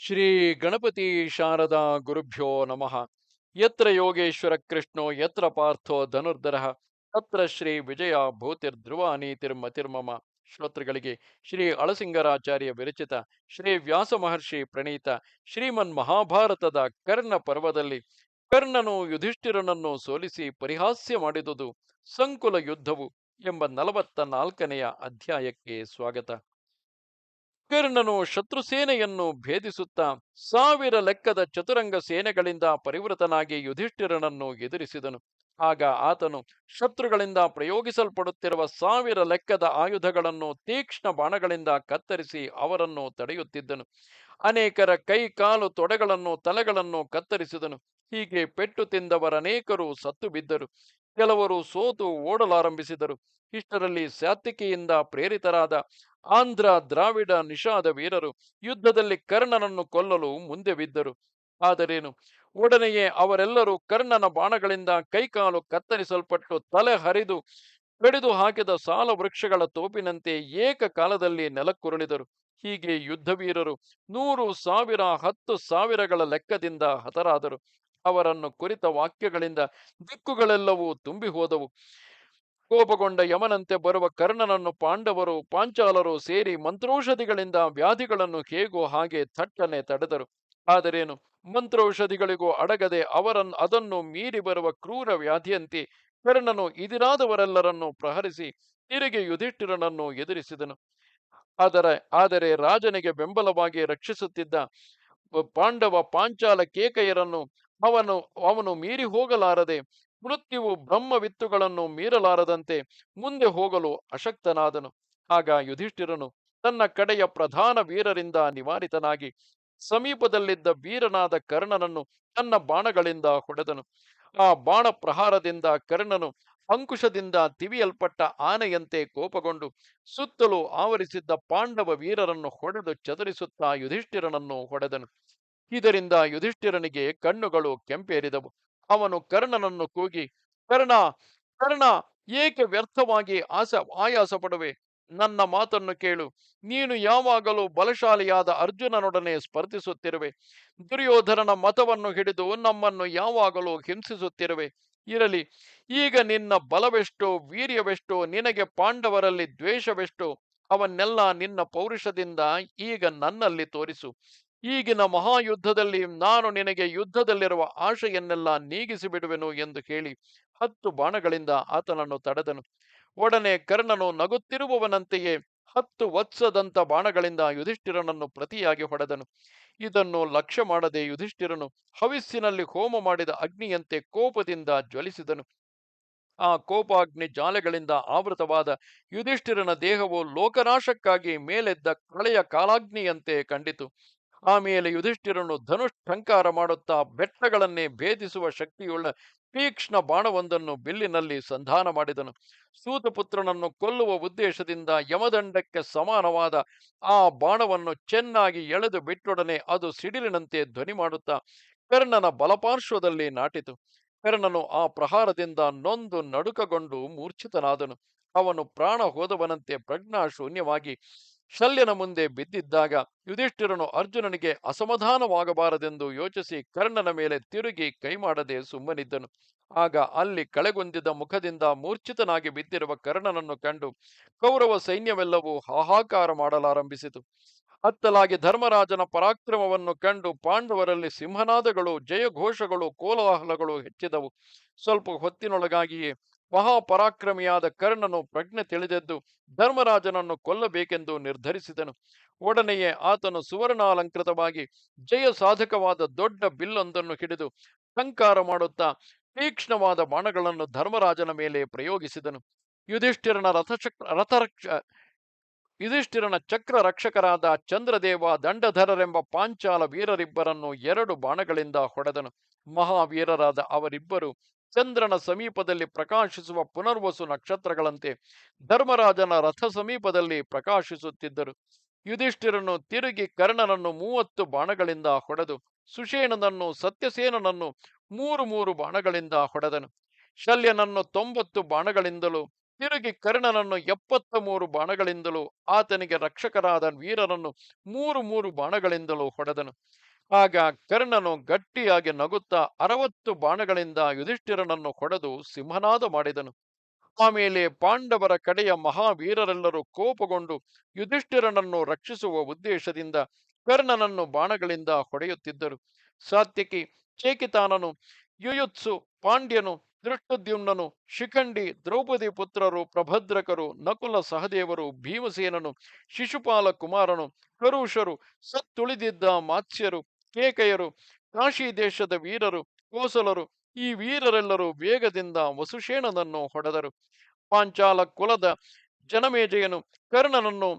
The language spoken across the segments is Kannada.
ಶ್ರೀ ಗಣಪತಿ ಶಾರದಾ ಗುರುಭ್ಯೋ ನಮಃ. ಯತ್ರ ಯೋಗೇಶ್ವರ ಕೃಷ್ಣೋ, ಯತ್ರ ಪಾರ್ಥೋ ಧನುರ್ಧರ, ತತ್ರ ಶ್ರೀ ವಿಜಯ ಭೂತಿರ್ಧ್ರುವ ನೀತಿರ್ಮತಿರ್ಮಮ ಶ್ರೋತೃಗಳಿಗೆ ಶ್ರೀ ಅಳಸಿಂಗರಾಚಾರ್ಯ ವಿರಚಿತ, ಶ್ರೀ ವ್ಯಾಸ ಮಹರ್ಷಿ ಪ್ರಣೀತ, ಶ್ರೀಮನ್ ಮಹಾಭಾರತದ ಕರ್ಣ ಪರ್ವದಲ್ಲಿ ಕರ್ಣನು ಯುಧಿಷ್ಠಿರನನ್ನು ಸೋಲಿಸಿ ಪರಿಹಾಸ್ಯ ಮಾಡಿದುದು ಸಂಕುಲ ಯುದ್ಧವು ಎಂಬ ನಲವತ್ತ ನಾಲ್ಕನೆಯ ಅಧ್ಯಾಯಕ್ಕೆ ಸ್ವಾಗತ. ಕರ್ಣನು ಶತ್ರು ಸೇನೆಯನ್ನು ಭೇದಿಸುತ್ತಾ ಸಾವಿರ ಲೆಕ್ಕದ ಚತುರಂಗ ಸೇನೆಗಳಿಂದ ಪರಿವೃತನಾಗಿ ಯುಧಿಷ್ಠಿರನನ್ನು ಎದುರಿಸಿದನು. ಆಗ ಆತನು ಶತ್ರುಗಳಿಂದ ಪ್ರಯೋಗಿಸಲ್ಪಡುತ್ತಿರುವ ಸಾವಿರ ಲೆಕ್ಕದ ಆಯುಧಗಳನ್ನು ತೀಕ್ಷ್ಣ ಬಾಣಗಳಿಂದ ಕತ್ತರಿಸಿ ಅವರನ್ನು ತಡೆಯುತ್ತಿದ್ದನು. ಅನೇಕರ ಕೈ, ಕಾಲು, ತೊಡೆಗಳನ್ನು, ತಲೆಗಳನ್ನು ಕತ್ತರಿಸಿದನು. ಹೀಗೆ ಪೆಟ್ಟು ತಿಂದವರನೇಕರು ಸತ್ತು ಬಿದ್ದರು. ಕೆಲವರು ಸೋತು ಓಡಲಾರಂಭಿಸಿದರು. ಇಷ್ಟರಲ್ಲಿ ಸಾತ್ವಿಕೆಯಿಂದ ಪ್ರೇರಿತರಾದ ಆಂಧ್ರ ದ್ರಾವಿಡ ನಿಷಾದ ವೀರರು ಯುದ್ಧದಲ್ಲಿ ಕರ್ಣನನ್ನು ಕೊಲ್ಲಲು ಮುಂದೆ ಬಿದ್ದರು. ಆದರೇನು? ಒಡನೆಯೇ ಅವರೆಲ್ಲರೂ ಕರ್ಣನ ಬಾಣಗಳಿಂದ ಕೈಕಾಲು ಕತ್ತರಿಸಲ್ಪಟ್ಟು ತಲೆ ಹರಿದು ಕಡಿದು ಹಾಕಿದ ಸಾಲ ವೃಕ್ಷಗಳ ತೋಪಿನಂತೆ ಏಕಕಾಲದಲ್ಲಿ ನೆಲಕ್ಕುರುಳಿದರು. ಹೀಗೆ ಯುದ್ಧವೀರರು ನೂರು ಸಾವಿರ ಹತ್ತು ಸಾವಿರಗಳ ಲೆಕ್ಕದಿಂದ ಹತರಾದರು. ಅವರನ್ನು ಕುರಿತ ವಾಕ್ಯಗಳಿಂದ ದಿಕ್ಕುಗಳೆಲ್ಲವೂ ತುಂಬಿ ಹೋದವು ಕೋಪಗೊಂಡ ಯಮನಂತೆ ಬರುವ ಕರ್ಣನನ್ನು ಪಾಂಡವರು, ಪಾಂಚಾಲರು ಸೇರಿ ಮಂತ್ರೌಷಧಿಗಳಿಂದ ವ್ಯಾಧಿಗಳನ್ನು ಹೇಗೋ ಹಾಗೆ ಥಟ್ಟನೆ ತಡೆದರು. ಆದರೇನು? ಮಂತ್ರೌಷಧಿಗಳಿಗೂ ಅಡಗದೆ ಅವರನ್ನು ಅದನ್ನು ಮೀರಿ ಬರುವ ಕ್ರೂರ ವ್ಯಾಧಿಯಂತೆ ಕರ್ಣನು ಇದಿರಾದವರೆಲ್ಲರನ್ನು ಪ್ರಹರಿಸಿ ತಿರುಗಿ ಯುಧಿಷ್ಠಿರನನ್ನು ಎದುರಿಸಿದನು. ಆದರೆ ಆದರೆ ರಾಜನಿಗೆ ಬೆಂಬಲವಾಗಿ ರಕ್ಷಿಸುತ್ತಿದ್ದ ಪಾಂಡವ ಪಾಂಚಾಲ ಕೇಕಯರನ್ನು ಅವನು ಅವನು ಮೀರಿ ಹೋಗಲಾರದೆ ಮೃತ್ಯುವು ಬ್ರಹ್ಮವಿತ್ತುಗಳನ್ನು ಮೀರಲಾರದಂತೆ ಮುಂದೆ ಹೋಗಲು ಅಶಕ್ತನಾದನು. ಆಗ ಯುಧಿಷ್ಠಿರನು ತನ್ನ ಕಡೆಯ ಪ್ರಧಾನ ವೀರರಿಂದ ನಿವಾರಿತನಾಗಿ ಸಮೀಪದಲ್ಲಿದ್ದ ವೀರನಾದ ಕರ್ಣನನ್ನು ತನ್ನ ಬಾಣಗಳಿಂದ ಹೊಡೆದನು. ಆ ಬಾಣ ಪ್ರಹಾರದಿಂದ ಕರ್ಣನು ಅಂಕುಶದಿಂದ ತಿವಿಯಲ್ಪಟ್ಟ ಆನೆಯಂತೆ ಕೋಪಗೊಂಡು ಸುತ್ತಲೂ ಆವರಿಸಿದ್ದ ಪಾಂಡವ ವೀರರನ್ನು ಹೊಡೆದು ಚದರಿಸುತ್ತಾ ಯುಧಿಷ್ಠಿರನನ್ನು ಹೊಡೆದನು. ಇದರಿಂದ ಯುಧಿಷ್ಠಿರನಿಗೆ ಕಣ್ಣುಗಳು ಕೆಂಪೇರಿದವು. ಅವನು ಕರ್ಣನನ್ನು ಕೂಗಿ, ಕರ್ಣ ಕರ್ಣ, ಏಕೆ ವ್ಯರ್ಥವಾಗಿ ಆಸ ಆಯಾಸ ಪಡುವೆ ನನ್ನ ಮಾತನ್ನು ಕೇಳು. ನೀನು ಯಾವಾಗಲೂ ಬಲಶಾಲಿಯಾದ ಅರ್ಜುನನೊಡನೆ ಸ್ಪರ್ಧಿಸುತ್ತಿರುವೆ. ದುರ್ಯೋಧನನ ಮತವನ್ನು ಹಿಡಿದು ನಮ್ಮನ್ನು ಯಾವಾಗಲೂ ಹಿಂಸಿಸುತ್ತಿರುವೆ. ಇರಲಿ, ಈಗ ನಿನ್ನ ಬಲವೆಷ್ಟೋ, ವೀರ್ಯವೆಷ್ಟೋ, ನಿನಗೆ ಪಾಂಡವರಲ್ಲಿ ದ್ವೇಷವೆಷ್ಟೋ ಅವನ್ನೆಲ್ಲ ನಿನ್ನ ಪೌರುಷದಿಂದ ಈಗ ನನ್ನಲ್ಲಿ ತೋರಿಸು. ಈಗಿನ ಮಹಾಯುದ್ಧದಲ್ಲಿ ನಾನು ನಿನಗೆ ಯುದ್ಧದಲ್ಲಿರುವ ಆಶೆಯನ್ನೆಲ್ಲ ನೀಗಿಸಿ ಬಿಡುವೆನು ಎಂದು ಹೇಳಿ ಹತ್ತು ಬಾಣಗಳಿಂದ ಆತನನ್ನು ತಡೆದನು. ಒಡನೆ ಕರ್ಣನು ನಗುತ್ತಿರುವವನಂತೆಯೇ ಹತ್ತು ವತ್ಸದಂತ ಬಾಣಗಳಿಂದ ಯುಧಿಷ್ಠಿರನನ್ನು ಪ್ರತಿಯಾಗಿ ಹೊಡೆದನು. ಇದನ್ನು ಲಕ್ಷ್ಯ ಮಾಡದೆ ಯುಧಿಷ್ಠಿರನು ಹವಿಸ್ಸಿನಲ್ಲಿ ಹೋಮ ಮಾಡಿದ ಅಗ್ನಿಯಂತೆ ಕೋಪದಿಂದ ಜ್ವಲಿಸಿದನು. ಆ ಕೋಪಾಗ್ನಿ ಜಾಲೆಗಳಿಂದ ಆವೃತವಾದ ಯುಧಿಷ್ಠಿರನ ದೇಹವು ಲೋಕನಾಶಕ್ಕಾಗಿ ಮೇಲೆದ್ದ ಕಳೆಯ ಕಾಲಾಗ್ನಿಯಂತೆ ಕಂಡಿತು. ಆಮೇಲೆ ಯುಧಿಷ್ಠಿರನು ಧನುಷ್ಠಂಕಾರ ಮಾಡುತ್ತಾ ಬೆಟ್ಟಗಳನ್ನೇ ಭೇದಿಸುವ ಶಕ್ತಿಯುಳ್ಳ ತೀಕ್ಷ್ಣ ಬಾಣವೊಂದನ್ನು ಬಿಲ್ಲಿನಲ್ಲಿ ಸಂಧಾನ ಮಾಡಿದನು. ಸೂತಪುತ್ರನನ್ನು ಕೊಲ್ಲುವ ಉದ್ದೇಶದಿಂದ ಯಮದಂಡಕ್ಕೆ ಸಮಾನವಾದ ಆ ಬಾಣವನ್ನು ಚೆನ್ನಾಗಿ ಎಳೆದು ಬಿಟ್ಟೊಡನೆ ಅದು ಸಿಡಿಲಿನಂತೆ ಧ್ವನಿ ಮಾಡುತ್ತಾ ಕರ್ಣನ ಬಲಪಾರ್ಶ್ವದಲ್ಲಿ ನಾಟಿತು. ಕರ್ಣನು ಆ ಪ್ರಹಾರದಿಂದ ನೊಂದು ನಡುಕಗೊಂಡು ಮೂರ್ಛಿತನಾದನು. ಅವನು ಪ್ರಾಣ ಹೋದವನಂತೆ ಪ್ರಜ್ಞಾಶೂನ್ಯವಾಗಿ ಶಲ್ಯನ ಮುಂದೆ ಬಿದ್ದಿದ್ದಾಗ ಯುಧಿಷ್ಠಿರನು ಅರ್ಜುನನಿಗೆ ಅಸಮಾಧಾನವಾಗಬಾರದೆಂದು ಯೋಚಿಸಿ ಕರ್ಣನ ಮೇಲೆ ತಿರುಗಿ ಕೈಮಾಡದೆ ಸುಮ್ಮನಿದ್ದನು. ಆಗ ಅಲ್ಲಿ ಕಳೆಗುಂದಿದ ಮುಖದಿಂದ ಮೂರ್ಛಿತನಾಗಿ ಬಿದ್ದಿರುವ ಕರ್ಣನನ್ನು ಕಂಡು ಕೌರವ ಸೈನ್ಯವೆಲ್ಲವೂ ಹಾಹಾಕಾರ ಮಾಡಲಾರಂಭಿಸಿತು. ಅತ್ತಲಾಗಿ ಧರ್ಮರಾಜನ ಪರಾಕ್ರಮವನ್ನು ಕಂಡು ಪಾಂಡವರಲ್ಲಿ ಸಿಂಹನಾದಗಳು, ಜಯಘೋಷಗಳು, ಕೋಲಾಹಲಗಳು ಹೆಚ್ಚಿದವು. ಸ್ವಲ್ಪ ಹೊತ್ತಿನೊಳಗಾಗಿಯೇ ಮಹಾಪರಾಕ್ರಮಿಯಾದ ಕರ್ಣನು ಪ್ರಜ್ಞೆ ತಿಳಿದೆದ್ದು ಧರ್ಮರಾಜನನ್ನು ಕೊಲ್ಲಬೇಕೆಂದು ನಿರ್ಧರಿಸಿದನು. ಒಡನೆಯೇ ಆತನು ಸುವರ್ಣಾಲಂಕೃತವಾಗಿ ಜಯ ಸಾಧಕವಾದ ದೊಡ್ಡ ಬಿಲ್ಲೊಂದನ್ನು ಹಿಡಿದು ಸಂಕಾರ ಮಾಡುತ್ತಾ ತೀಕ್ಷ್ಣವಾದ ಬಾಣಗಳನ್ನು ಧರ್ಮರಾಜನ ಮೇಲೆ ಪ್ರಯೋಗಿಸಿದನು. ಯುಧಿಷ್ಠಿರನ ರಥಚಕ್ರ ರಥರಕ್ಷ ಯುಧಿಷ್ಠಿರನ ಚಕ್ರ ರಕ್ಷಕರಾದ ಚಂದ್ರದೇವ ದಂಡಧರರೆಂಬ ಪಾಂಚಾಲ ವೀರರಿಬ್ಬರನ್ನು ಎರಡು ಬಾಣಗಳಿಂದ ಹೊಡೆದನು. ಮಹಾವೀರರಾದ ಅವರಿಬ್ಬರು ಚಂದ್ರನ ಸಮೀಪದಲ್ಲಿ ಪ್ರಕಾಶಿಸುವ ಪುನರ್ವಸು ನಕ್ಷತ್ರಗಳಂತೆ ಧರ್ಮರಾಜನ ರಥ ಸಮೀಪದಲ್ಲಿ ಪ್ರಕಾಶಿಸುತ್ತಿದ್ದರು. ಯುಧಿಷ್ಠಿರನು ತಿರುಗಿ ಕರ್ಣನನ್ನು ಮೂವತ್ತು ಬಾಣಗಳಿಂದ ಹೊಡೆದು, ಸುಷೇಣನನ್ನು ಸತ್ಯಸೇನನನ್ನು ಮೂರು ಮೂರು ಬಾಣಗಳಿಂದ ಹೊಡೆದನು. ಶಲ್ಯನನ್ನು ತೊಂಬತ್ತು ಬಾಣಗಳಿಂದಲೂ ತಿರುಗಿ ಕರ್ಣನನ್ನು ಎಪ್ಪತ್ತ ಮೂರು ಬಾಣಗಳಿಂದಲೂ, ಆತನಿಗೆ ರಕ್ಷಕರಾದ ವೀರರನ್ನು ಮೂರು ಮೂರು ಬಾಣಗಳಿಂದಲೂ ಹೊಡೆದನು. ಆಗ ಕರ್ಣನು ಗಟ್ಟಿಯಾಗಿ ನಗುತ್ತಾ ಅರವತ್ತು ಬಾಣಗಳಿಂದ ಯುಧಿಷ್ಠಿರನನ್ನು ಹೊಡೆದು ಸಿಂಹನಾದ ಮಾಡಿದನು. ಆಮೇಲೆ ಪಾಂಡವರ ಕಡೆಯ ಮಹಾವೀರರೆಲ್ಲರೂ ಕೋಪಗೊಂಡು ಯುಧಿಷ್ಠಿರನನ್ನು ರಕ್ಷಿಸುವ ಉದ್ದೇಶದಿಂದ ಕರ್ಣನನ್ನು ಬಾಣಗಳಿಂದ ಹೊಡೆಯುತ್ತಿದ್ದರು. ಸಾತ್ಯಕಿ ಚೇಕಿತಾನನು, ಯುಯುತ್ಸು, ಪಾಂಡ್ಯನು ದೃಷ್ಟದ್ಯುಮ್ನನು, ಶಿಖಂಡಿ, ದ್ರೌಪದಿ ಪುತ್ರರು, ಪ್ರಭದ್ರಕರು, ನಕುಲ ಸಹದೇವರು, ಭೀಮಸೇನನು, ಶಿಶುಪಾಲ ಕುಮಾರನು, ಕರುಷರು, ಸತ್ತುಳಿದಿದ್ದ ಮಾತ್ಸ್ಯರು, ಕೇಕಯರು, ಕಾಶಿ ದೇಶದ ವೀರರು, ಕೋಸಲರು, ಈ ವೀರರೆಲ್ಲರೂ ವೇಗದಿಂದ ವಸುಷೇಣನನ್ನು ಹೊಡೆದರು. ಪಾಂಚಾಲ ಕುಲದ ಜನಮೇಜಯನು, ಕರ್ಣನನ್ನು,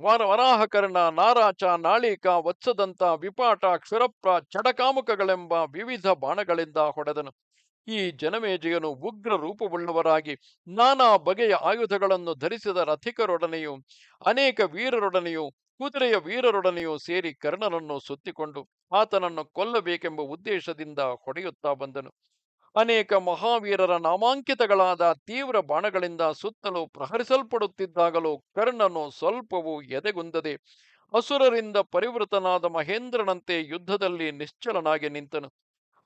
ವರ ವರಾಹಕರ್ಣ, ನಾರಾಚ, ನಾಳಿಕ, ವತ್ಸದಂತ ವಿಪಾಟ ಕ್ಷುರಪ್ರ ಚಡಕಾಮುಕಗಳೆಂಬ ವಿವಿಧ ಬಾಣಗಳಿಂದ ಹೊಡೆದನು. ಈ ಜನಮೇಜಯನು ಉಗ್ರ ರೂಪವುಳ್ಳವರಾಗಿ ನಾನಾ ಬಗೆಯ ಆಯುಧಗಳನ್ನು ಧರಿಸಿದ ರಥಿಕರೊಡನೆಯೂ, ಅನೇಕ ವೀರರೊಡನೆಯೂ, ಕುದುರೆಯ ವೀರರೊಡನೆಯೂ ಸೇರಿ ಕರ್ಣನನ್ನು ಸುತ್ತಿಕೊಂಡು ಆತನನ್ನು ಕೊಲ್ಲಬೇಕೆಂಬ ಉದ್ದೇಶದಿಂದ ಹೊಡೆಯುತ್ತಾ ಬಂದನು. ಅನೇಕ ಮಹಾವೀರರ ನಾಮಾಂಕಿತಗಳಾದ ತೀವ್ರ ಬಾಣಗಳಿಂದ ಸುತ್ತಲೂ ಪ್ರಹರಿಸಲ್ಪಡುತ್ತಿದ್ದಾಗಲೂ ಕರ್ಣನು ಸ್ವಲ್ಪವೂ ಎದೆಗುಂದದೆ ಅಸುರರಿಂದ ಪರಿವೃತನಾದ ಮಹೇಂದ್ರನಂತೆ ಯುದ್ಧದಲ್ಲಿ ನಿಶ್ಚಲನಾಗಿ ನಿಂತನು.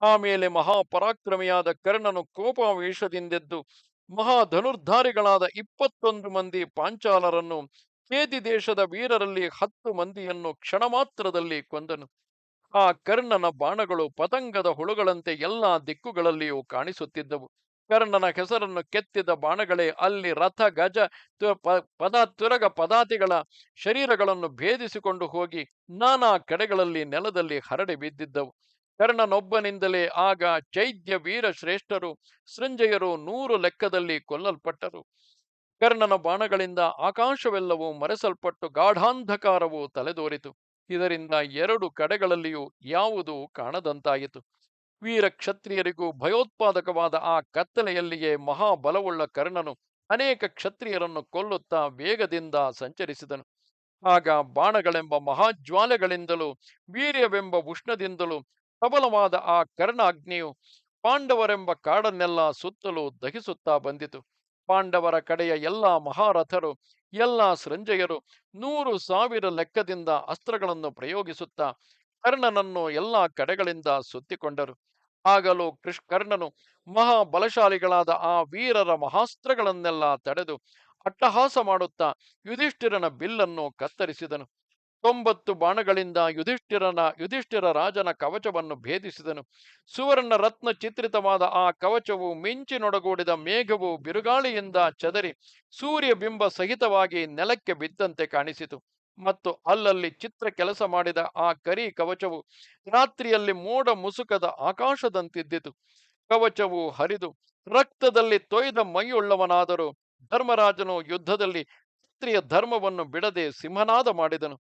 ಆಮೇಲೆ ಮಹಾಪರಾಕ್ರಮಿಯಾದ ಕರ್ಣನು ಕೋಪಾವೇಶದಿಂದೆದ್ದು ಮಹಾಧನುರ್ಧಾರಿಗಳಾದ ಇಪ್ಪತ್ತೊಂದು ಮಂದಿ ಪಾಂಚಾಲರನ್ನು ಕೇದಿ ದೇಶದ ವೀರರಲ್ಲಿ ಹತ್ತು ಮಂದಿಯನ್ನು ಕ್ಷಣ ಮಾತ್ರದಲ್ಲಿ ಕೊಂದನು. ಆ ಕರ್ಣನ ಬಾಣಗಳು ಪತಂಗದ ಹುಳುಗಳಂತೆ ಎಲ್ಲಾ ದಿಕ್ಕುಗಳಲ್ಲಿಯೂ ಕಾಣಿಸುತ್ತಿದ್ದವು. ಕರ್ಣನ ಹೆಸರನ್ನು ಕೆತ್ತಿದ ಬಾಣಗಳೇ ಅಲ್ಲಿ ರಥ, ಗಜ ಪದ, ತುರಗ ಪದಾತಿಗಳ ಶರೀರಗಳನ್ನು ಭೇದಿಸಿಕೊಂಡು ಹೋಗಿ ನಾನಾ ಕಡೆಗಳಲ್ಲಿ ನೆಲದಲ್ಲಿ ಹರಡಿ ಬಿದ್ದಿದ್ದವು. ಕರ್ಣನೊಬ್ಬನಿಂದಲೇ ಆಗ ಚೈದ್ಯ ವೀರ ಶ್ರೇಷ್ಠರು ಸೃಂಜಯರು ನೂರು ಲೆಕ್ಕದಲ್ಲಿ ಕೊಲ್ಲಲ್ಪಟ್ಟರು. ಕರ್ಣನ ಬಾಣಗಳಿಂದ ಆಕಾಶವೆಲ್ಲವೂ ಮರೆಸಲ್ಪಟ್ಟು ಗಾಢಾಂಧಕಾರವು ತಲೆದೋರಿತು. ಇದರಿಂದ ಎರಡು ಕಡೆಗಳಲ್ಲಿಯೂ ಯಾವುದೂ ಕಾಣದಂತಾಯಿತು. ವೀರ ಕ್ಷತ್ರಿಯರಿಗೂ ಭಯೋತ್ಪಾದಕವಾದ ಆ ಕತ್ತಲೆಯಲ್ಲಿಯೇ ಮಹಾಬಲವುಳ್ಳ ಕರ್ಣನು ಅನೇಕ ಕ್ಷತ್ರಿಯರನ್ನು ಕೊಲ್ಲುತ್ತಾ ವೇಗದಿಂದ ಸಂಚರಿಸಿದನು. ಆಗ ಬಾಣಗಳೆಂಬ ಮಹಾಜ್ವಾಲೆಗಳಿಂದಲೂ, ವೀರ್ಯವೆಂಬ ಉಷ್ಣದಿಂದಲೂ ಪ್ರಬಲವಾದ ಆ ಕರ್ಣಾಗ್ನಿಯು ಪಾಂಡವರೆಂಬ ಕಾಡನ್ನೆಲ್ಲ ಸುತ್ತಲೂ ದಹಿಸುತ್ತಾ ಬಂದಿತು. ಪಾಂಡವರ ಕಡೆಯ ಎಲ್ಲಾ ಮಹಾರಥರು, ಎಲ್ಲಾ ಸೃಂಜಯರು ನೂರು ಸಾವಿರ ಲೆಕ್ಕದಿಂದ ಅಸ್ತ್ರಗಳನ್ನು ಪ್ರಯೋಗಿಸುತ್ತಾ ಕರ್ಣನನ್ನು ಎಲ್ಲಾ ಕಡೆಗಳಿಂದ ಸುತ್ತಿಕೊಂಡರು. ಆಗಲೂ ಕೃಷ್, ಕರ್ಣನು ಮಹಾಬಲಶಾಲಿಗಳಾದ ಆ ವೀರರ ಮಹಾಸ್ತ್ರಗಳನ್ನೆಲ್ಲ ತಡೆದು ಅಟ್ಟಹಾಸ ಮಾಡುತ್ತಾ ಯುಧಿಷ್ಠಿರನ ಬಿಲ್ಲನ್ನು ಕತ್ತರಿಸಿದನು. ತೊಂಬತ್ತು ಬಾಣಗಳಿಂದ ಯುಧಿಷ್ಠಿರನ, ಯುಧಿಷ್ಠಿರ ರಾಜನ ಕವಚವನ್ನು ಭೇದಿಸಿದನು. ಸುವರ್ಣ ರತ್ನ ಚಿತ್ರಿತವಾದ ಆ ಕವಚವು ಮಿಂಚಿನೊಡಗೂಡಿದ ಮೇಘವು ಬಿರುಗಾಳಿಯಿಂದ ಚದರಿ, ಸೂರ್ಯ ಬಿಂಬ ಸಹಿತವಾಗಿ ನೆಲಕ್ಕೆ ಬಿದ್ದಂತೆ ಕಾಣಿಸಿತು. ಮತ್ತು ಅಲ್ಲಲ್ಲಿ ಚಿತ್ರ ಕೆಲಸ ಮಾಡಿದ ಆ ಕರಿ ಕವಚವು ರಾತ್ರಿಯಲ್ಲಿ ಮೋಡ ಮುಸುಕದ ಆಕಾಶದಂತಿದ್ದಿತು. ಕವಚವು ಹರಿದು ರಕ್ತದಲ್ಲಿ ತೊಯ್ದ ಮೈಯುಳ್ಳವನಾದರೂ ಧರ್ಮರಾಜನು ಯುದ್ಧದಲ್ಲಿ ಕ್ಷತ್ರಿಯ ಧರ್ಮವನ್ನು ಬಿಡದೆ ಸಿಂಹನಾದ ಮಾಡಿದನು.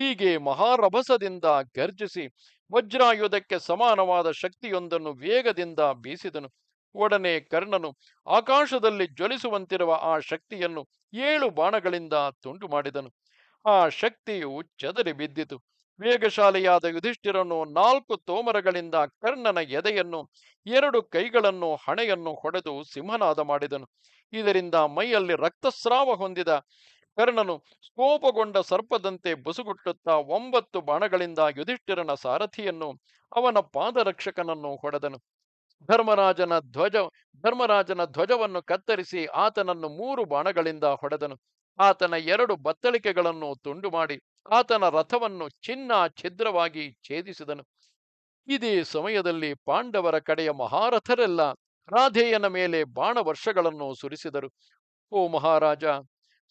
ಹೀಗೆ ಮಹಾರಭಸದಿಂದ ಗರ್ಜಿಸಿ ವಜ್ರಾಯುಧಕ್ಕೆ ಸಮಾನವಾದ ಶಕ್ತಿಯೊಂದನ್ನು ವೇಗದಿಂದ ಬೀಸಿದನು. ಒಡನೆ ಕರ್ಣನು ಆಕಾಶದಲ್ಲಿ ಜ್ವಲಿಸುವಂತಿರುವ ಆ ಶಕ್ತಿಯನ್ನು ಏಳು ಬಾಣಗಳಿಂದ ತುಂಡು ಮಾಡಿದನು. ಆ ಶಕ್ತಿಯು ಚದರಿ ಬಿದ್ದಿತು. ವೇಗಶಾಲಿಯಾದ ಯುಧಿಷ್ಠಿರನು ನಾಲ್ಕು ತೋಮರಗಳಿಂದ ಕರ್ಣನ ಎದೆಯನ್ನು, ಎರಡು ಕೈಗಳನ್ನು ಹಣೆಯನ್ನು ಹೊಡೆದು ಸಿಂಹನಾದ ಮಾಡಿದನು. ಇದರಿಂದ ಮೈಯಲ್ಲಿ ರಕ್ತಸ್ರಾವ ಹೊಂದಿದ ಕರ್ಣನು ಕೋಪಗೊಂಡ ಸರ್ಪದಂತೆ ಬುಸುಗುಟ್ಟುತ್ತಾ ಒಂಬತ್ತು ಬಾಣಗಳಿಂದ ಯುಧಿಷ್ಠಿರನ ಸಾರಥಿಯನ್ನು ಅವನ ಪಾದರಕ್ಷಕನನ್ನು ಹೊಡೆದನು. ಧರ್ಮರಾಜನ ಧ್ವಜ, ಧರ್ಮರಾಜನ ಧ್ವಜವನ್ನು ಕತ್ತರಿಸಿ ಆತನನ್ನು ಮೂರು ಬಾಣಗಳಿಂದ ಹೊಡೆದನು. ಆತನ ಎರಡು ಬತ್ತಳಿಕೆಗಳನ್ನು ತುಂಡು ಮಾಡಿ ಆತನ ರಥವನ್ನು ಚಿನ್ನ ಛಿದ್ರವಾಗಿ ಛೇದಿಸಿದನು. ಇದೇ ಸಮಯದಲ್ಲಿ ಪಾಂಡವರ ಕಡೆಯ ಮಹಾರಥರೆಲ್ಲ ರಾಧೆಯನ ಮೇಲೆ ಬಾಣ ವರ್ಷಗಳನ್ನು ಸುರಿಸಿದರು. ಓ ಮಹಾರಾಜ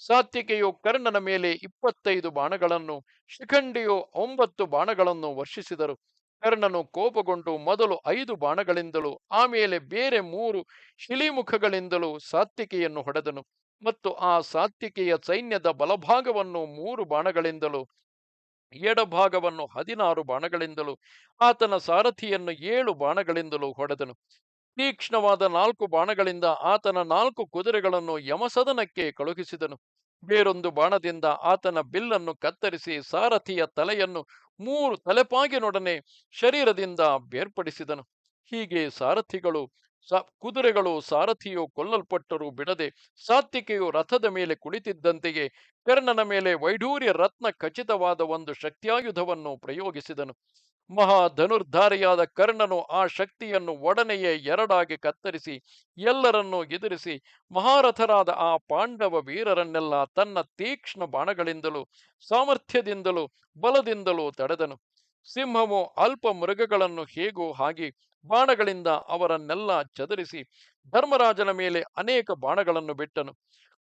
ಸಾತ್ವಿಕೆಯು ಕರ್ಣನ ಮೇಲೆ ಇಪ್ಪತ್ತೈದು ಬಾಣಗಳನ್ನು, ಶಿಖಂಡಿಯು ಒಂಬತ್ತು ಬಾಣಗಳನ್ನು ವರ್ಷಿಸಿದರು. ಕರ್ಣನು ಕೋಪಗೊಂಡು ಮೊದಲು ಐದು ಬಾಣಗಳಿಂದಲೂ, ಆಮೇಲೆ ಬೇರೆ ಮೂರು ಶಿಲಿಮುಖಗಳಿಂದಲೂ ಸಾತ್ವಿಕೆಯನ್ನು ಹೊಡೆದನು. ಮತ್ತು ಆ ಸಾತ್ವಿಕೆಯ ಸೈನ್ಯದ ಬಲಭಾಗವನ್ನು ಮೂರು ಬಾಣಗಳಿಂದಲೂ, ಎಡಭಾಗವನ್ನು ಹದಿನಾರು ಬಾಣಗಳಿಂದಲೂ, ಆತನ ಸಾರಥಿಯನ್ನು ಏಳು ಬಾಣಗಳಿಂದಲೂ ಹೊಡೆದನು. ತೀಕ್ಷ್ಣವಾದ ನಾಲ್ಕು ಬಾಣಗಳಿಂದ ಆತನ ನಾಲ್ಕು ಕುದುರೆಗಳನ್ನು ಯಮಸದನಕ್ಕೆ ಕಳುಹಿಸಿದನು. ಬೇರೊಂದು ಬಾಣದಿಂದ ಆತನ ಬಿಲ್ಲನ್ನು ಕತ್ತರಿಸಿ ಸಾರಥಿಯ ತಲೆಯನ್ನು ಮೂರು ತಲೆಪಾಗಿನೊಡನೆ ಶರೀರದಿಂದ ಬೇರ್ಪಡಿಸಿದನು. ಹೀಗೆ ಸಾರಥಿಗಳು ಸ, ಕುದುರೆಗಳು ಸಾರಥಿಯು ಕೊಲ್ಲಲ್ಪಟ್ಟರೂ ಬಿಡದೆ ಸಾತ್ವಿಕೆಯು ರಥದ ಮೇಲೆ ಕುಳಿತಿದ್ದಂತೆಯೇ ಕರ್ಣನ ಮೇಲೆ ವೈಢೂರ್ಯ ರತ್ನ ಖಚಿತವಾದ ಒಂದು ಶಕ್ತಿಯಾಯುಧವನ್ನು ಪ್ರಯೋಗಿಸಿದನು. ಮಹಾ ಧನುರ್ಧಾರಿಯಾದ ಕರ್ಣನು ಆ ಶಕ್ತಿಯನ್ನು ಒಡನೆಯೇ ಎರಡಾಗಿ ಕತ್ತರಿಸಿ, ಎಲ್ಲರನ್ನೂ ಎದುರಿಸಿ, ಮಹಾರಥರಾದ ಆ ಪಾಂಡವ ವೀರರನ್ನೆಲ್ಲ ತನ್ನ ತೀಕ್ಷ್ಣ ಬಾಣಗಳಿಂದಲೂ, ಸಾಮರ್ಥ್ಯದಿಂದಲೂ, ಬಲದಿಂದಲೂ ತಡೆದನು. ಸಿಂಹವು ಅಲ್ಪ ಮೃಗಗಳನ್ನು ಹೇಗೋ ಹಾಗೆ ಬಾಣಗಳಿಂದ ಅವರನ್ನೆಲ್ಲ ಚದರಿಸಿ ಧರ್ಮರಾಜನ ಮೇಲೆ ಅನೇಕ ಬಾಣಗಳನ್ನು ಬಿಟ್ಟನು.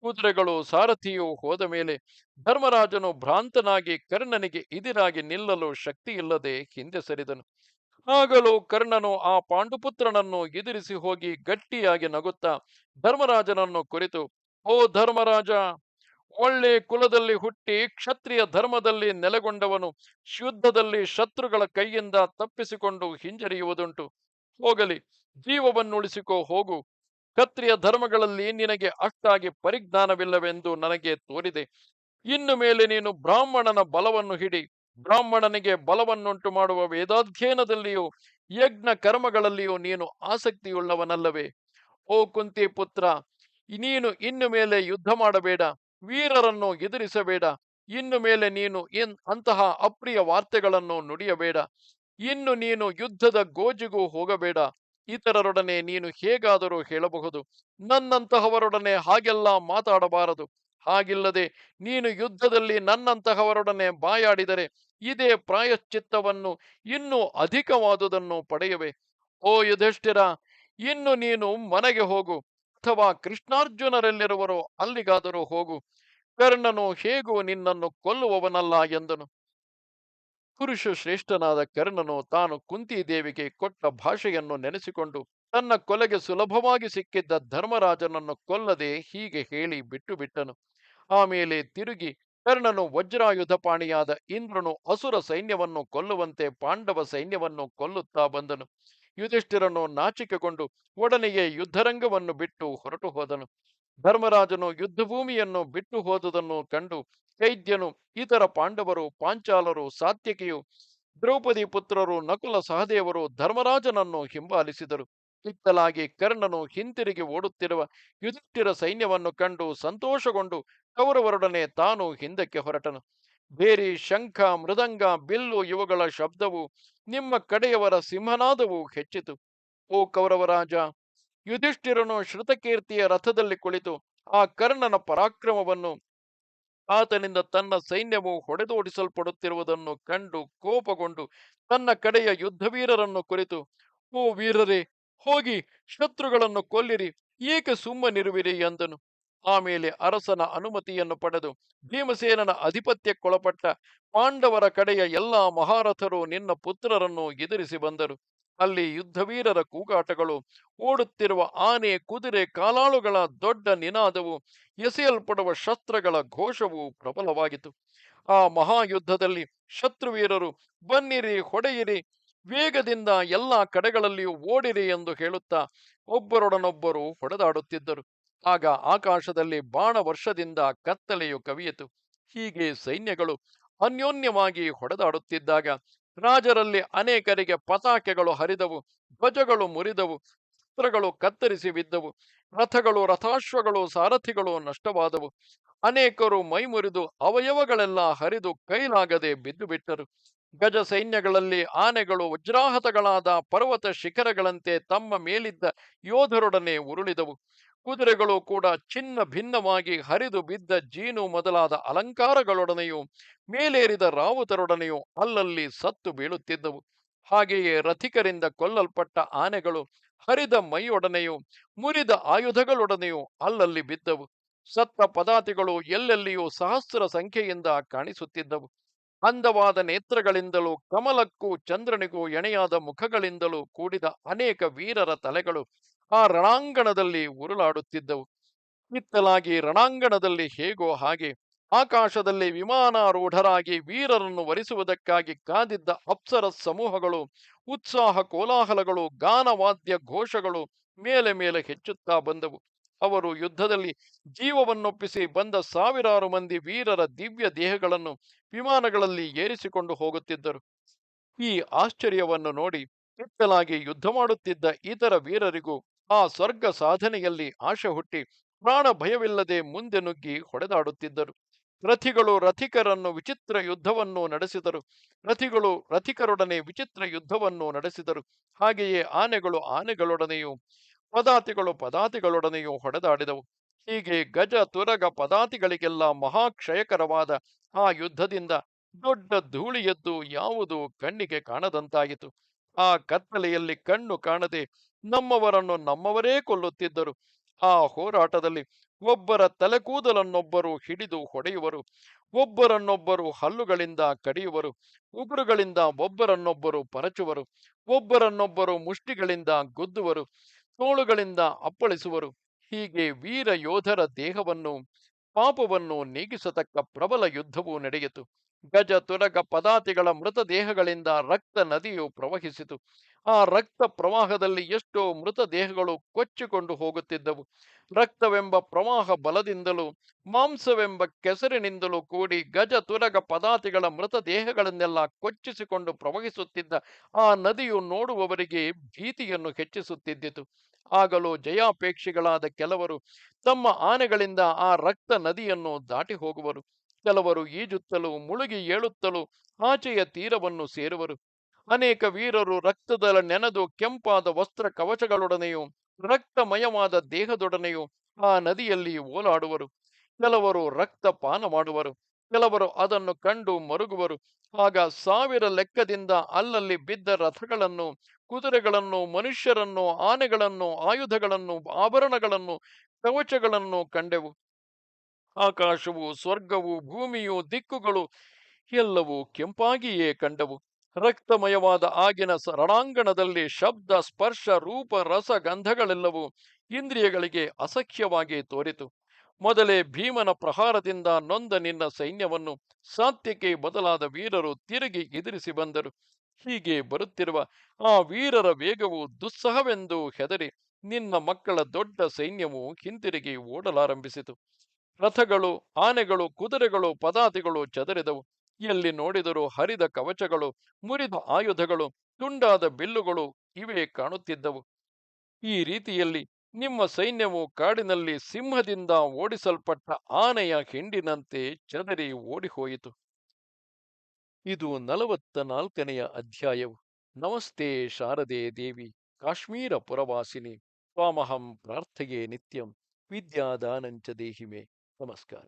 ಕುದುರೆಗಳು ಸಾರಥಿಯು ಹೋದ ಮೇಲೆ ಧರ್ಮರಾಜನು ಭ್ರಾಂತನಾಗಿ ಕರ್ಣನಿಗೆ ಇದಿರಾಗಿ ನಿಲ್ಲಲು ಶಕ್ತಿಯಿಲ್ಲದೆ ಹಿಂದೆ ಸರಿದನು. ಆಗಲೂ ಕರ್ಣನು ಆ ಪಾಂಡುಪುತ್ರನನ್ನು ಎದುರಿಸಿ ಹೋಗಿ ಗಟ್ಟಿಯಾಗಿ ನಗುತ್ತಾ ಧರ್ಮರಾಜನನ್ನು ಕುರಿತು, ಓ ಧರ್ಮರಾಜ, ಒಳ್ಳೆ ಕುಲದಲ್ಲಿ ಹುಟ್ಟಿ ಕ್ಷತ್ರಿಯ ಧರ್ಮದಲ್ಲಿ ನೆಲೆಗೊಂಡವನು ಶುದ್ಧದಲ್ಲಿ ಶತ್ರುಗಳ ಕೈಯಿಂದ ತಪ್ಪಿಸಿಕೊಂಡು ಹಿಂಜರಿಯುವುದುಂಟು. ಹೋಗಲಿ, ಜೀವವನ್ನುಳಿಸಿಕೋ ಹೋಗು. ಕ್ಷತ್ರಿಯ ಧರ್ಮಗಳಲ್ಲಿ ನಿನಗೆ ಅಷ್ಟಾಗಿ ಪರಿಜ್ಞಾನವಿಲ್ಲವೆಂದು ನನಗೆ ತೋರಿದೆ. ಇನ್ನು ಮೇಲೆ ನೀನು ಬ್ರಾಹ್ಮಣನ ಬಲವನ್ನು ಹಿಡಿ, ಬ್ರಾಹ್ಮಣನಿಗೆ ಬಲವನ್ನುಂಟು ಮಾಡುವ ವೇದಾಧ್ಯಯನದಲ್ಲಿಯೂ, ಯಜ್ಞ ಕರ್ಮಗಳಲ್ಲಿಯೂ ನೀನು ಆಸಕ್ತಿಯುಳ್ಳವನಲ್ಲವೇ. ಓ ಕುಂತಿ ಪುತ್ರ, ನೀನು ಇನ್ನು ಮೇಲೆ ಯುದ್ಧ ಮಾಡಬೇಡ, ವೀರರನ್ನು ಎದುರಿಸಬೇಡ. ಇನ್ನು ಮೇಲೆ ನೀನು ಅಂತಹ ಅಪ್ರಿಯ ವಾರ್ತೆಗಳನ್ನು ನುಡಿಯಬೇಡ. ಇನ್ನು ನೀನು ಯುದ್ಧದ ಗೋಜಿಗೂ ಹೋಗಬೇಡ. ಇತರರೊಡನೆ ನೀನು ಹೇಗಾದರೂ ಹೇಳಬಹುದು. ನನ್ನಂತಹವರೊಡನೆ ಹಾಗೆಲ್ಲ ಮಾತಾಡಬಾರದು. ಹಾಗಿಲ್ಲದೆ ನೀನು ಯುದ್ಧದಲ್ಲಿ ನನ್ನಂತಹವರೊಡನೆ ಬಾಯಾಡಿದರೆ ಇದೇ ಪ್ರಾಯಶ್ಚಿತ್ತವನ್ನು ಇನ್ನೂ ಅಧಿಕವಾದುದನ್ನು ಪಡೆಯುವೆ. ಓ ಯುಧಿಷ್ಠಿರ, ಇನ್ನು ನೀನು ಮನೆಗೆ ಹೋಗು ಅಥವಾ ಕೃಷ್ಣಾರ್ಜುನರೆಲ್ಲಿರುವರೋ ಅಲ್ಲಿಗಾದರೂ ಹೋಗು. ಕರ್ಣನು ಹೇಗೂ ನಿನ್ನನ್ನು ಕೊಲ್ಲುವವನಲ್ಲ ಎಂದನು. ಪುರುಷ ಶ್ರೇಷ್ಠನಾದ ಕರ್ಣನು ತಾನು ಕುಂತಿದೇವಿಗೆ ಕೊಟ್ಟ ಭಾಷೆಯನ್ನು ನೆನೆಸಿಕೊಂಡು ತನ್ನ ಕೊಲೆಗೆ ಸುಲಭವಾಗಿ ಸಿಕ್ಕಿದ್ದ ಧರ್ಮರಾಜನನ್ನು ಕೊಲ್ಲದೆ ಹೀಗೆ ಹೇಳಿ ಬಿಟ್ಟು ಬಿಟ್ಟನು. ಆಮೇಲೆ ತಿರುಗಿ ಕರ್ಣನು ವಜ್ರಾಯುಧ ಪಾಣಿಯಾದ ಇಂದ್ರನು ಅಸುರ ಸೈನ್ಯವನ್ನು ಕೊಲ್ಲುವಂತೆ ಪಾಂಡವ ಸೈನ್ಯವನ್ನು ಕೊಲ್ಲುತ್ತಾ ಬಂದನು. ಯುಧಿಷ್ಠಿರನು ನಾಚಿಕೆಗೊಂಡು ಒಡನೆಯೇ ಯುದ್ಧರಂಗವನ್ನು ಬಿಟ್ಟು ಹೊರಟು ಹೋದನು. ಧರ್ಮರಾಜನು ಯುದ್ಧಭೂಮಿಯನ್ನು ಬಿಟ್ಟು ಹೋದುದನ್ನು ಕಂಡು ಕೈದ್ಯನು ಇತರ ಪಾಂಡವರು, ಪಾಂಚಾಲರು ಸಾತ್ಯಕಿಯು ದ್ರೌಪದಿ ಪುತ್ರರು, ನಕುಲ ಸಹದೇವರು ಧರ್ಮರಾಜನನ್ನು ಹಿಂಬಾಲಿಸಿದರು. ಕಿತ್ತಲಾಗಿ ಕರ್ಣನು ಹಿಂತಿರುಗಿ ಓಡುತ್ತಿರುವ ಯುದ್ಧಿರ ಸೈನ್ಯವನ್ನು ಕಂಡು ಸಂತೋಷಗೊಂಡು ಕೌರವರೊಡನೆ ತಾನು ಹಿಂದಕ್ಕೆ ಹೊರಟನು. ಬೇರಿ ಶಂಖ, ಮೃದಂಗ, ಬಿಲ್ಲು ಇವುಗಳ ಶಬ್ದವು ನಿಮ್ಮ ಕಡೆಯವರ ಸಿಂಹನಾದವು ಹೆಚ್ಚಿತು. ಓ ಕೌರವರಾಜ ಯುಧಿಷ್ಠಿರನು ಶ್ರುತಕೀರ್ತಿಯ ರಥದಲ್ಲಿ ಕುಳಿತು ಆ ಕರ್ಣನ ಪರಾಕ್ರಮವನ್ನು, ಆತನಿಂದ ತನ್ನ ಸೈನ್ಯವು ಹೊಡೆದೋಡಿಸಲ್ಪಡುತ್ತಿರುವುದನ್ನು ಕಂಡು ಕೋಪಗೊಂಡು ತನ್ನ ಕಡೆಯ ಯುದ್ಧವೀರರನ್ನು ಕುರಿತು, ಓ ವೀರರೇ, ಹೋಗಿ ಶತ್ರುಗಳನ್ನು ಕೊಲ್ಲಿರಿ, ಏಕೆ ಸುಮ್ಮನಿರುವಿರಿ? ಎಂದನು. ಆಮೇಲೆ ಅರಸನ ಅನುಮತಿಯನ್ನು ಪಡೆದು ಭೀಮಸೇನನ ಅಧಿಪತ್ಯಕ್ಕೊಳಪಟ್ಟ ಪಾಂಡವರ ಕಡೆಯ ಎಲ್ಲಾ ಮಹಾರಥರು ನಿನ್ನ ಪುತ್ರರನ್ನು ಎದುರಿಸಿ ಬಂದರು. ಅಲ್ಲಿ ಯುದ್ಧವೀರರ ಕೂಗಾಟಗಳು, ಓಡುತ್ತಿರುವ ಆನೆ, ಕುದುರೆ, ಕಾಲಾಳುಗಳ ದೊಡ್ಡ ನಿನಾದವು, ಎಸೆಯಲ್ಪಡುವ ಶಸ್ತ್ರಗಳ ಘೋಷವು ಪ್ರಬಲವಾಗಿತ್ತು. ಆ ಮಹಾಯುದ್ಧದಲ್ಲಿ ಶತ್ರುವೀರರು, ಬನ್ನಿರಿ, ಹೊಡೆಯಿರಿ, ವೇಗದಿಂದ ಎಲ್ಲಾ ಕಡೆಗಳಲ್ಲಿಯೂ ಓಡಿರಿ ಎಂದು ಹೇಳುತ್ತಾ ಒಬ್ಬರೊಡನೊಬ್ಬರು ಹೊಡೆದಾಡುತ್ತಿದ್ದರು. ಆಗ ಆಕಾಶದಲ್ಲಿ ಬಾಣ ವರ್ಷದಿಂದ ಕತ್ತಲೆಯು ಕವಿಯಿತು. ಹೀಗೆ ಸೈನ್ಯಗಳು ಅನ್ಯೋನ್ಯವಾಗಿ ಹೊಡೆದಾಡುತ್ತಿದ್ದಾಗ ರಾಜರಲ್ಲಿ ಅನೇಕರಿಗೆ ಪತಾಕೆಗಳು ಹರಿದವು, ಧ್ವಜಗಳು ಮುರಿದವು, ಶಸ್ತ್ರಗಳು ಕತ್ತರಿಸಿ ಬಿದ್ದವು, ರಥಗಳು, ರಥಾಶ್ವಗಳು, ಸಾರಥಿಗಳು ನಷ್ಟವಾದವು. ಅನೇಕರು ಮೈಮುರಿದು ಅವಯವಗಳೆಲ್ಲ ಹರಿದು ಕೈಲಾಗದೆ ಬಿದ್ದು ಬಿಟ್ಟರು ಗಜ ಸೈನ್ಯಗಳಲ್ಲಿ ಆನೆಗಳು ವಜ್ರಾಹತಗಳಾದ ಪರ್ವತ ಶಿಖರಗಳಂತೆ ತಮ್ಮ ಮೇಲಿದ್ದ ಯೋಧರೊಡನೆ ಉರುಳಿದವು. ಕುದುರೆಗಳು ಕೂಡ ಚಿನ್ನ ಭಿನ್ನವಾಗಿ ಹರಿದು ಬಿದ್ದ ಜೀನು ಮೊದಲಾದ ಅಲಂಕಾರಗಳೊಡನೆಯೂ, ಮೇಲೇರಿದ ರಾವುತರೊಡನೆಯೂ ಅಲ್ಲಲ್ಲಿ ಸತ್ತು ಬೀಳುತ್ತಿದ್ದವು. ಹಾಗೆಯೇ ರಥಿಕರಿಂದ ಕೊಲ್ಲಲ್ಪಟ್ಟ ಆನೆಗಳು ಹರಿದ ಮೈಯೊಡನೆಯೂ, ಮುರಿದ ಆಯುಧಗಳೊಡನೆಯೂ ಅಲ್ಲಲ್ಲಿ ಬಿದ್ದವು. ಸತ್ತ ಪದಾತಿಗಳು ಎಲ್ಲೆಲ್ಲಿಯೂ ಸಹಸ್ರ ಸಂಖ್ಯೆಯಿಂದ ಕಾಣಿಸುತ್ತಿದ್ದವು. ಅಂದವಾದ ನೇತ್ರಗಳಿಂದಲೂ, ಕಮಲಕ್ಕೂ ಚಂದ್ರನಿಗೂ ಎಣೆಯಾದ ಮುಖಗಳಿಂದಲೂ ಕೂಡಿದ ಅನೇಕ ವೀರರ ತಲೆಗಳು ಆ ರಣಾಂಗಣದಲ್ಲಿ ಉರುಳಾಡುತ್ತಿದ್ದವು. ಮಿತ್ತಲಾಗಿ ರಣಾಂಗಣದಲ್ಲಿ ಹೇಗೋ ಹಾಗೆ ಆಕಾಶದಲ್ಲಿ ವಿಮಾನಾರೂಢರಾಗಿ ವೀರರನ್ನು ವರಿಸುವುದಕ್ಕಾಗಿ ಕಾದಿದ್ದ ಅಪ್ಸರ ಸಮೂಹಗಳು, ಉತ್ಸಾಹ ಕೋಲಾಹಲಗಳು, ಗಾನವಾದ್ಯ ಘೋಷಗಳು ಮೇಲೆ ಮೇಲೆ ಹೆಚ್ಚುತ್ತಾ ಬಂದವು. ಅವರು ಯುದ್ಧದಲ್ಲಿ ಜೀವವನ್ನೊಪ್ಪಿಸಿ ಬಂದ ಸಾವಿರಾರು ಮಂದಿ ವೀರರ ದಿವ್ಯ ದೇಹಗಳನ್ನು ವಿಮಾನಗಳಲ್ಲಿ ಏರಿಸಿಕೊಂಡು ಹೋಗುತ್ತಿದ್ದರು. ಈ ಆಶ್ಚರ್ಯವನ್ನು ನೋಡಿ ಇತ್ತಲಾಗಿ ಯುದ್ಧ ಮಾಡುತ್ತಿದ್ದ ಇತರ ವೀರರಿಗೂ ಆ ಸ್ವರ್ಗ ಸಾಧನೆಯಲ್ಲಿ ಆಶೆ ಹುಟ್ಟಿ ಪ್ರಾಣ ಭಯವಿಲ್ಲದೆ ಮುಂದೆ ನುಗ್ಗಿ ಹೊಡೆದಾಡುತ್ತಿದ್ದರು. ರಥಿಗಳು ರಥಿಕರನ್ನು ವಿಚಿತ್ರ ಯುದ್ಧವನ್ನು ನಡೆಸಿದರು. ರಥಿಗಳು ರಥಿಕರೊಡನೆ ವಿಚಿತ್ರ ಯುದ್ಧವನ್ನು ನಡೆಸಿದರು. ಹಾಗೆಯೇ ಆನೆಗಳು ಆನೆಗಳೊಡನೆಯೂ ಪದಾತಿಗಳು ಪದಾತಿಗಳೊಡನೆಯೂ ಹೊಡೆದಾಡಿದವು. ಹೀಗೆ ಗಜ, ತುರಗ ಪದಾತಿಗಳಿಗೆಲ್ಲ ಮಹಾಕ್ಷಯಕರವಾದ ಆ ಯುದ್ಧದಿಂದ ದೊಡ್ಡ ಧೂಳಿಯದ್ದು ಯಾವುದು ಕಣ್ಣಿಗೆ ಕಾಣದಂತಾಯಿತು. ಆ ಕತ್ತಲೆಯಲ್ಲಿ ಕಣ್ಣು ಕಾಣದೆ ನಮ್ಮವರನ್ನು ನಮ್ಮವರೇ ಕೊಲ್ಲುತ್ತಿದ್ದರು. ಆ ಹೋರಾಟದಲ್ಲಿ ಒಬ್ಬರ ತಲೆಕೂದಲನ್ನೊಬ್ಬರು ಹಿಡಿದು ಹೊಡೆಯುವರು. ಒಬ್ಬರನ್ನೊಬ್ಬರು ಹಲ್ಲುಗಳಿಂದ ಕಡಿಯುವರು. ಉಗುರುಗಳಿಂದ ಒಬ್ಬರನ್ನೊಬ್ಬರು ಪರಚುವರು. ಒಬ್ಬರನ್ನೊಬ್ಬರು ಮುಷ್ಟಿಗಳಿಂದ ಗುದ್ದುವರು. ತೋಳುಗಳಿಂದ ಅಪ್ಪಳಿಸುವರು. ಹೀಗೆ ವೀರ ಯೋಧರ ದೇಹವನ್ನು, ಪಾಪವನ್ನು ನೀಗಿಸತಕ್ಕ ಪ್ರಬಲ ಯುದ್ಧವೂ ನಡೆಯಿತು. ಗಜ ತುರಗ ಪದಾತಿಗಳ ಮೃತದೇಹಗಳಿಂದ ರಕ್ತ ನದಿಯು ಪ್ರವಹಿಸಿತು. ಆ ರಕ್ತ ಪ್ರವಾಹದಲ್ಲಿ ಎಷ್ಟೋ ಮೃತದೇಹಗಳು ಕೊಚ್ಚಿಕೊಂಡು ಹೋಗುತ್ತಿದ್ದವು. ರಕ್ತವೆಂಬ ಪ್ರವಾಹ ಬಲದಿಂದಲೂ, ಮಾಂಸವೆಂಬ ಕೆಸರಿನಿಂದಲೂ ಕೂಡಿ ಗಜ ತುರಗ ಪದಾತಿಗಳ ಮೃತದೇಹಗಳನ್ನೆಲ್ಲ ಕೊಚ್ಚಿಸಿಕೊಂಡು ಪ್ರವಹಿಸುತ್ತಿದ್ದ ಆ ನದಿಯು ನೋಡುವವರಿಗೆ ಭೀತಿಯನ್ನು ಹೆಚ್ಚಿಸುತ್ತಿದ್ದಿತು. ಆಗಲೂ ಜಯಾಪೇಕ್ಷಿಗಳಾದ ಕೆಲವರು ತಮ್ಮ ಆನೆಗಳಿಂದ ಆ ರಕ್ತ ನದಿಯನ್ನು ದಾಟಿ ಹೋಗುವರು. ಕೆಲವರು ಈಜುತ್ತಲೂ, ಮುಳುಗಿ ಏಳುತ್ತಲೂ ಆಚೆಯ ತೀರವನ್ನು ಸೇರುವರು. ಅನೇಕ ವೀರರು ರಕ್ತದ ನೆನೆದು ಕೆಂಪಾದ ವಸ್ತ್ರ ಕವಚಗಳೊಡನೆಯೂ, ರಕ್ತಮಯವಾದ ದೇಹದೊಡನೆಯೂ ಆ ನದಿಯಲ್ಲಿ ಓಲಾಡುವರು. ಕೆಲವರು ರಕ್ತ ಪಾನ ಮಾಡುವರು. ಕೆಲವರು ಅದನ್ನು ಕಂಡು ಮರುಗುವರು. ಆಗ ಸಾವಿರ ಲೆಕ್ಕದಿಂದ ಅಲ್ಲಲ್ಲಿ ಬಿದ್ದ ರಥಗಳನ್ನು, ಕುದುರೆಗಳನ್ನು, ಮನುಷ್ಯರನ್ನು, ಆನೆಗಳನ್ನು, ಆಯುಧಗಳನ್ನು, ಆಭರಣಗಳನ್ನು, ಕವಚಗಳನ್ನು ಕಂಡೆವು. ಆಕಾಶವು, ಸ್ವರ್ಗವು, ಭೂಮಿಯು, ದಿಕ್ಕುಗಳು ಎಲ್ಲವೂ ಕೆಂಪಾಗಿಯೇ ಕಂಡವು. ರಕ್ತಮಯವಾದ ಆಗಿನ ರಣಾಂಗಣದಲ್ಲಿ ಶಬ್ದ, ಸ್ಪರ್ಶ, ರೂಪ, ರಸ ಗಂಧಗಳೆಲ್ಲವೂ ಇಂದ್ರಿಯಗಳಿಗೆ ಅಸಖ್ಯವಾಗಿ ತೋರಿತು. ಮೊದಲೇ ಭೀಮನ ಪ್ರಹಾರದಿಂದ ನೊಂದ ನಿನ್ನ ಸೈನ್ಯವನ್ನು ಸಾತ್ಯಕ್ಕೆ ಬದಲಾದ ವೀರರು ತಿರುಗಿ ಎದುರಿಸಿ ಬಂದರು. ಹೀಗೆ ಬರುತ್ತಿರುವ ಆ ವೀರರ ವೇಗವು ದುಸ್ಸಹವೆಂದು ಹೆದರಿ ನಿನ್ನ ಮಕ್ಕಳ ದೊಡ್ಡ ಸೈನ್ಯವು ಹಿಂತಿರುಗಿ ಓಡಲಾರಂಭಿಸಿತು. ರಥಗಳು, ಆನೆಗಳು, ಕುದುರೆಗಳು, ಪದಾತಿಗಳು ಚದರಿದವು. ಎಲ್ಲಿ ನೋಡಿದರೂ ಹರಿದ ಕವಚಗಳು, ಮುರಿದ ಆಯುಧಗಳು, ತುಂಡಾದ ಬಿಲ್ಲುಗಳು ಇವೇ ಕಾಣುತ್ತಿದ್ದವು. ಈ ರೀತಿಯಲ್ಲಿ ನಿಮ್ಮ ಸೈನ್ಯವು ಕಾಡಿನಲ್ಲಿ ಸಿಂಹದಿಂದ ಓಡಿಸಲ್ಪಟ್ಟ ಆನೆಯ ಹಿಂಡಿನಂತೆ ಚದರಿ ಓಡಿಹೋಯಿತು. ಇದು ನಲವತ್ತ ನಾಲ್ಕನೆಯ ಅಧ್ಯಾಯವು. ನಮಸ್ತೆ ಶಾರದೆ ದೇವಿ, ಕಾಶ್ಮೀರ ಪುರವಾಸಿನಿ. ಸ್ವಾಮಹಂ ಪ್ರಾರ್ಥೆಯೇ ನಿತ್ಯಂ. ವಿದ್ಯಾದಾನಂಚ ದೇಹಿಮೆ. नमस्कार